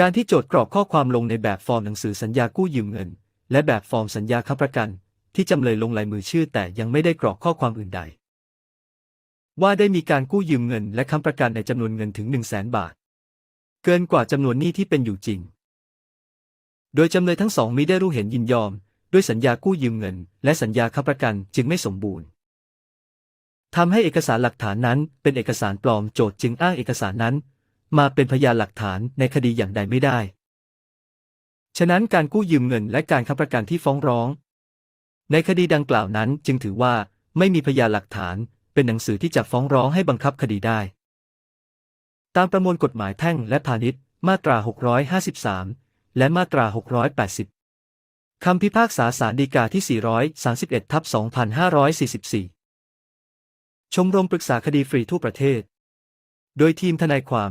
การที่โจทย์กรอกข้อความลงในแบบฟอร์มหนังสือสัญญากู้ยืมเงิน และแบบฟอร์มสัญญาค้ำประกัน ที่จำเลยลงลายมือชื่อ แต่ยังไม่ได้กรอกข้อความอื่นใด ว่าได้มีการกู้ยืมเงิน และค้ำประกันในจำนวนเงินถึง 1 0 0 0 0แสนบาท เกินกว่าจำนวนหนี้ที่เป็นอยู่จริง โดยจำเลยทั้งสองมิได้รู้เห็นยินยอม ด้วยสัญญากู้ยืมเงิน และสัญญาค้ำประกันจึงไม่สมบูรณ์ทำให้เอกสารหลักฐานนั้นเป็นเอกสารปลอมโจทย์จึงอ้างเอกสารนั้น มาเป็นพยานหลักฐานในคดีอย่างใดไม่ได้ ฉะนั้นการกู้ยืมเงินและการค้ำประกันที่ฟ้องร้อง ในคดีดังกล่าวนั้นจึงถือว่าไม่มีพยานหลักฐานเป็นหนังสือที่จะฟ้องร้องให้บังคับคดีได้ ตามประมวลกฎหมายแพ่งและพาณิชย์ มาตรา 653 และมาตรา 680 คำพิพากษาศาลฎีกาที่ 431 ทับ 2544 ชมรมปรึกษาคดีฟรีทั่วประเทศ โดยทีมทนายความ